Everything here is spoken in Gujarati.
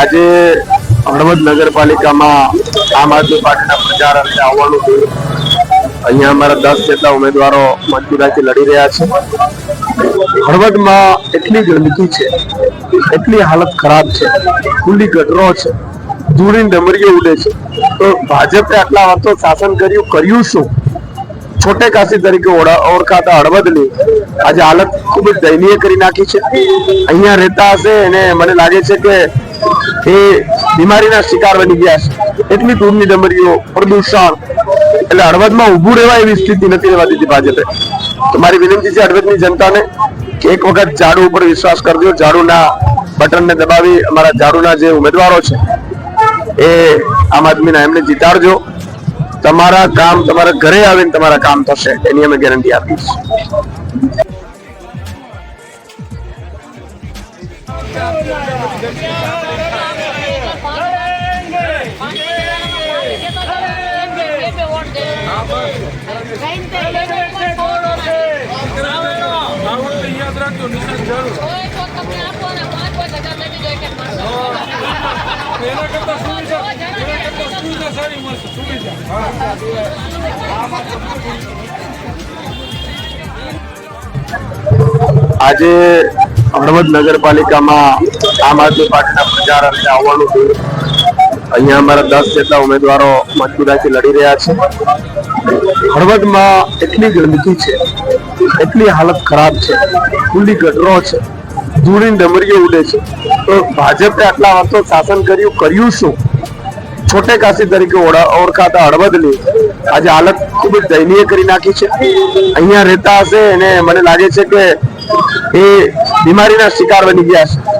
આજે હળવદ નગરપાલિકામાં આમ આદમી પાર્ટીના પ્રચાર અંતે આવવાનું થયું. અહીંયા અમારા દસ જેટલા ઉમેદવારો મજબૂતાઈથી લડી રહ્યા છે. હળવદમાં એટલી ગંદકી છે, એટલી હાલત ખરાબ છે, ખુલ્લી ગટરો છે, ધૂળીને ડમરીઓ ઉડે છે. તો ભાજપે આટલા વર્ષો શાસન કર્યું કર્યું શું? છોટે કાશી તરીકે ઓળખાતા હળવદની આજે હાલત ખૂબ જ દયનીય કરી નાખી છે. અહીંયા રહેતા હશે અને મને લાગે છે કે એ બીમારીના શિકાર બની ગયા છે. એટલી દૂરની ડમરીઓ, પ્રદૂષણ, એટલે હળવદમાં ઊભું રહેવા એવી સ્થિતિ નથી રહેવા દીધી ભાજપે. તો મારી વિનંતી છે હળવદની જનતાને કે એક વખત ઝાડુ ઉપર વિશ્વાસ કરજો. ઝાડુના બટનને દબાવી અમારા ઝાડુના જે ઉમેદવારો છે, એ આમ આદમીના એમને જીતાડજો. તમારા કામ તમારા ઘરે આવીને તમારા કામ થશે એની અમે ગેરંટી આપીશ યાદ રાખજો નિશાન જરૂર એના કરતા સુવિધા આજે હળવદ નગરપાલિકામાં આમ આદમી પાર્ટીના પ્રચાર અર્થે આવવાનું થયું. અહીંયા અમારા દસ જેટલા ઉમેદવારો મજબૂતાઈથી લડી રહ્યા છે. હળવદમાં એટલી ગંદકી છે, એટલી હાલત ખરાબ છે, ખુલ્લી ગટરો છે, ધૂળીને ડમરીઓ ઉડે છે. તો ભાજપે આટલા વર્ષો શાસન કર્યું કર્યું શું? છોટે કાશી તરીકે ઓળખાતા હળવદની આજે હાલત ખૂબ જ દયનીય કરી નાખી છે. અહીંયા રહેતા હશે અને મને લાગે છે કે એ બીમારીના શિકાર બની ગયા છે